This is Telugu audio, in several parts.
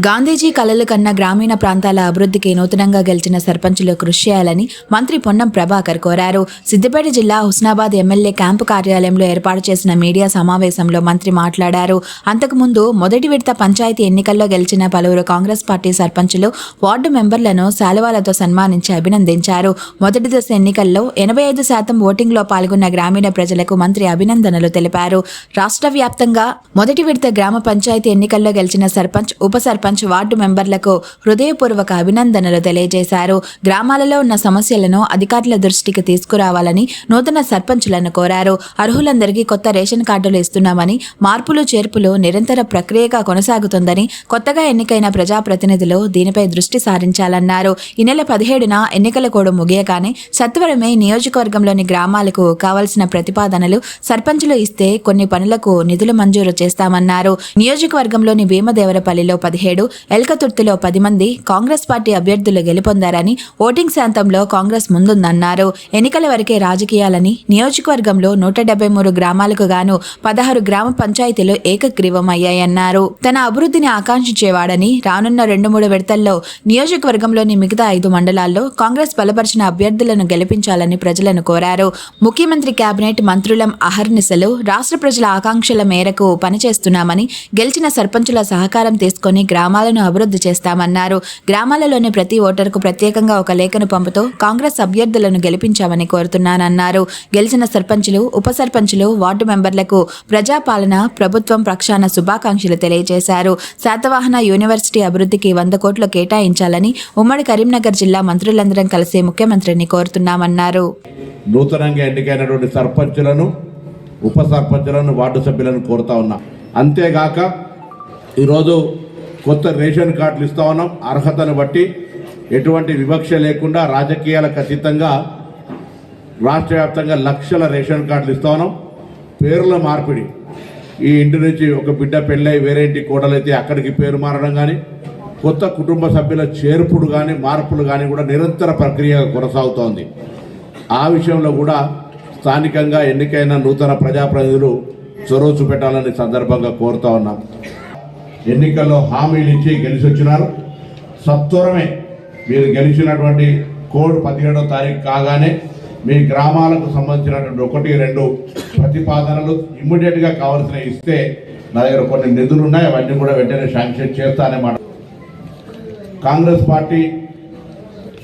గాంధీజీ కలలు కన్న గ్రామీణ ప్రాంతాల అభివృద్ధికి నూతనంగా గెలిచిన సర్పంచులు కృషి చేయాలని మంత్రి పొన్నం ప్రభాకర్ కోరారు. సిద్దిపేట జిల్లా హుస్నాబాద్ ఎమ్మెల్యే క్యాంపు కార్యాలయంలో ఏర్పాటు చేసిన మీడియా సమావేశంలో మంత్రి మాట్లాడారు. అంతకుముందు మొదటి విడత పంచాయతీ ఎన్నికల్లో గెలిచిన పలువురు కాంగ్రెస్ పార్టీ సర్పంచులు వార్డు మెంబర్లను శాలువాలతో సన్మానించి అభినందించారు. మొదటి దశ ఎన్నికల్లో ఎనభై ఐదు శాతం ఓటింగ్లో పాల్గొన్న గ్రామీణ ప్రజలకు మంత్రి అభినందనలు తెలిపారు. రాష్ట్ర వ్యాప్తంగా మొదటి విడత గ్రామ పంచాయతీ ఎన్నికల్లో గెలిచిన సర్పంచ్ ఉప సర్పంచ్ వార్డు మెంబర్లకు హృదయపూర్వక అభినందనలు తెలియజేశారు. గ్రామాలలో ఉన్న సమస్యలను అధికారుల దృష్టికి తీసుకురావాలని నూతన సర్పంచులను కోరారు. అర్హులందరికీ కొత్త రేషన్ కార్డులు ఇస్తున్నామని మార్పులు చేర్పులు నిరంతర ప్రక్రియగా కొనసాగుతుందని కొత్తగా ఎన్నికైన ప్రజాప్రతినిధులు దీనిపై దృష్టి సారించాలన్నారు. ఈ నెల పదిహేడున ఎన్నికల కోడ్ ముగియగానే సత్వరమే నియోజకవర్గంలోని గ్రామాలకు కావాల్సిన ప్రతిపాదనలు సర్పంచులు ఇస్తే కొన్ని పనులకు నిధులు మంజూరు చేస్తామన్నారు. నియోజకవర్గంలోని భీమదేవరపల్లిలో పదిహేడు ఎల్కతుర్తిలో పది మంది కాంగ్రెస్ పార్టీ అభ్యర్థులు గెలుపొందారని ఓటింగ్ శాంతంలో కాంగ్రెస్ ముందుందన్నారు. ఎన్నికల వరకే రాజకీయాలని నియోజకవర్గంలో నూట డెబ్బై మూడు గ్రామాలకు గాను పదహారు గ్రామ పంచాయతీలు ఏకగ్రీవం అయ్యాయన్నారు తన అభివృద్ధిని ఆకాంక్షించేవాడని రానున్న రెండు మూడు విడతల్లో నియోజకవర్గంలోని మిగతా ఐదు మండలాల్లో కాంగ్రెస్ బలపరిచిన అభ్యర్థులను గెలిపించాలని ప్రజలను కోరారు. ముఖ్యమంత్రి కేబినెట్ మంత్రులం అహర్నిశలు రాష్ట్ర ప్రజల ఆకాంక్షల మేరకు పనిచేస్తున్నామని గెలిచిన సర్పంచుల సహకారం తీసుకొని గ్రామాలను అభివృద్ధి చేస్తామన్నారు. గ్రామాలలోని ప్రతి ఓటరుకు ప్రత్యేకంగా ఒక లేఖను పంపుతూ కాంగ్రెస్ అభ్యర్థులను గెలిపించామని కోరుతున్నానన్నారు. గెలిచిన సర్పంచులు ఉప సర్పంచులు వార్డు మెంబర్లకు ప్రజాపాలన ప్రభుత్వం ప్రక్షాళన శుభాకాంక్షలు తెలియజేశారు. శాతవాహన యూనివర్సిటీ అభివృద్ధికి వంద కోట్లు కేటాయించాలని ఉమ్మడి కరీంనగర్ జిల్లా మంత్రులందరం కలిసి ముఖ్యమంత్రిని కోరుతున్నామన్నారు. నూతనంగా ఎన్నికైనటువంటి సర్పంచులను ఉప సర్పంచులను వార్డు సభ్యులను కోరుతా ఉన్నా. అంతేగాక ఈరోజు కొత్త రేషన్ కార్డులు ఇస్తా ఉన్నాం. అర్హతను బట్టి ఎటువంటి వివక్ష లేకుండా రాజకీయాలకు అతీతంగా రాష్ట్ర వ్యాప్తంగా లక్షల రేషన్ కార్డులు ఇస్తా ఉన్నాం. పేర్ల మార్పిడి. ఈ ఇంటి నుంచి ఒక బిడ్డ పెళ్ళై వేరే ఇంటి కోడలైతే అక్కడికి పేరు మారడం కానీ కొత్త కుటుంబ సభ్యుల చేర్పుడు కానీ మార్పులు కానీ కూడా నిరంతర ప్రక్రియ కొనసాగుతోంది. ఆ విషయంలో కూడా స్థానికంగా ఎన్నికైన నూతన ప్రజాప్రతినిధులు చొరవ చూపెట్టాలని సందర్భంగా కోరుతా ఉన్నాం. ఎన్నికల్లో హామీలు ఇచ్చి గెలిచి వచ్చినారు సత్వరమే మీరు గెలిచినటువంటి కోడ్ పదిహేడో తారీఖు కాగానే మీ గ్రామాలకు సంబంధించినటువంటి ఒకటి రెండు ప్రతిపాదనలు ఇమ్మీడియట్గా కావాల్సిన ఇస్తే నా దగ్గర కొన్ని నిధులు ఉన్నాయి. అవన్నీ కూడా వెంటనే శాంక్షన్ చేస్తానే మాట. కాంగ్రెస్ పార్టీ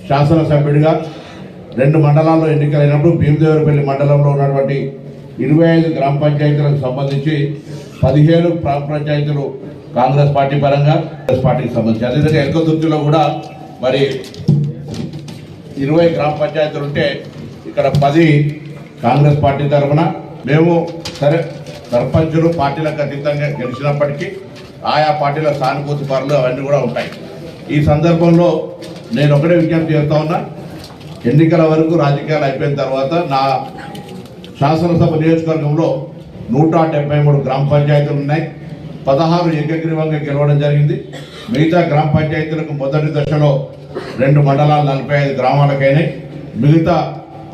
శాసనసభ్యుడిగా రెండు మండలాల్లో ఎన్నికలైనప్పుడు భీమదేవరపల్లి మండలంలో ఉన్నటువంటి ఇరవై ఐదు గ్రామ పంచాయతీలకు సంబంధించి పదిహేను గ్రామ పంచాయతీలు కాంగ్రెస్ పార్టీ పరంగా కాంగ్రెస్ పార్టీకి సంబంధించి. అదేవిధంగా ఎల్కదుర్తిలో కూడా మరి ఇరవై గ్రామ పంచాయతీలు ఉంటే ఇక్కడ పది కాంగ్రెస్ పార్టీ తరఫున మేము సరే సర్పంచులు పార్టీలకు అతీతంగా గెలిచినప్పటికీ ఆయా పార్టీల సానుభూతి పనులు అవన్నీ కూడా ఉంటాయి. ఈ సందర్భంలో నేను ఒకటే విజ్ఞప్తి చేస్తా ఉన్నా. ఎన్నికల వరకు రాజకీయాలు అయిపోయిన తర్వాత నా శాసనసభ నియోజకవర్గంలో నూట డెబ్బై మూడు గ్రామ పంచాయతీలు ఉన్నాయి. పదహారు ఏకగ్రీవంగా గెలవడం జరిగింది. మిగతా గ్రామ పంచాయతీలకు మొదటి దశలో రెండు మండలాలు నలభై ఐదు గ్రామాలకైనాయి. మిగతా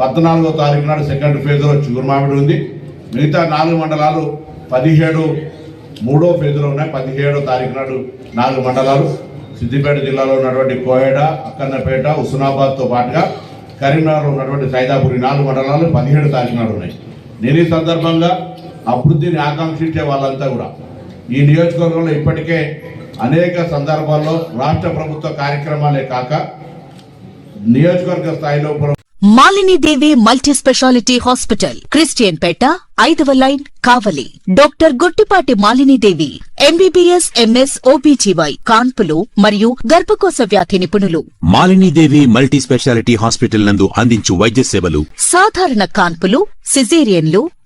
పద్నాలుగో తారీఖు నాడు సెకండ్ ఫేజ్లో చిగురుమామిడి ఉంది. మిగతా నాలుగు మండలాలు పదిహేడు మూడో ఫేజ్లో ఉన్నాయి. పదిహేడో తారీఖు నాడు నాలుగు మండలాలు. సిద్దిపేట జిల్లాలో ఉన్నటువంటి కోయడ అక్కన్నపేట హుస్నాబాద్తో పాటుగా కరీంనగర్లో ఉన్నటువంటి సైదాపురి నాలుగు మండలాలు పదిహేడు తారీఖు నాడు ఉన్నాయి. నేను ఈ సందర్భంగా అభివృద్ధిని ఆకాంక్షించే వాళ్ళంతా కూడా ఈ నియోజకవర్గంలో ఇప్పటికే అనేక సందర్భాల్లో రాష్ట్ర ప్రభుత్వ కార్యక్రమాలే కాక నియోజకవర్గ స్థాయిలో Malinidevi multi speciality hospital Christian Peta ఐదవ line Kavali. Doctor Guttipati Malinidevi MBBS MS OBGY కాన్పులు మరియు గర్భకోశ వ్యాధి నిపుణులు. మాలినీదేవి మల్టీ స్పెషాలిటీ హాస్పిటల్ నందు అందించు వైద్య సేవలు సాధారణ కాన్పులు సిజేరియన్లు